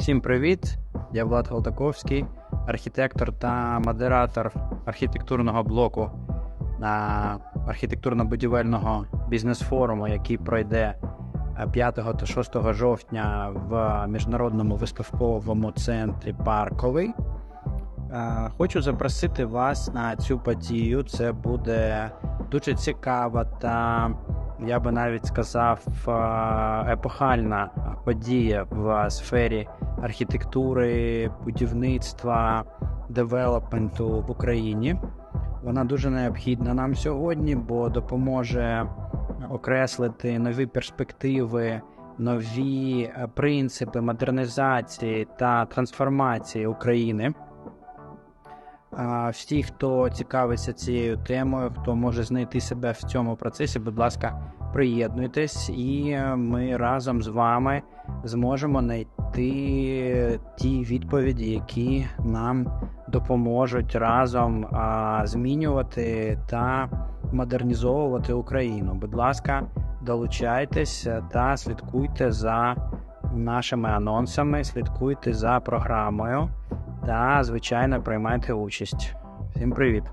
Всім привіт! Я Влад Голтаковський, архітектор та модератор архітектурного блоку архітектурно-будівельного бізнес-форуму, який пройде 5 та 6 жовтня в міжнародному виставковому центрі Парковий. Е, Хочу запросити вас на цю подію. Це буде дуже цікава та, я би навіть сказав, е, епохальна подія в сфері архітектури, будівництва, девелопменту в Україні. Вона дуже необхідна нам сьогодні, бо допоможе окреслити нові перспективи, нові е, принципи модернізації та трансформації України. Всі, хто цікавиться цією темою, хто може знайти себе в цьому процесі, будь ласка, приєднуйтесь, і ми разом з вами зможемо знайти ті відповіді, які нам допоможуть разом змінювати та модернізовувати Україну. Будь ласка, долучайтесь та слідкуйте за нашими анонсами, слідкуйте за програмою та, звичайно, приймайте участь. Всім привіт!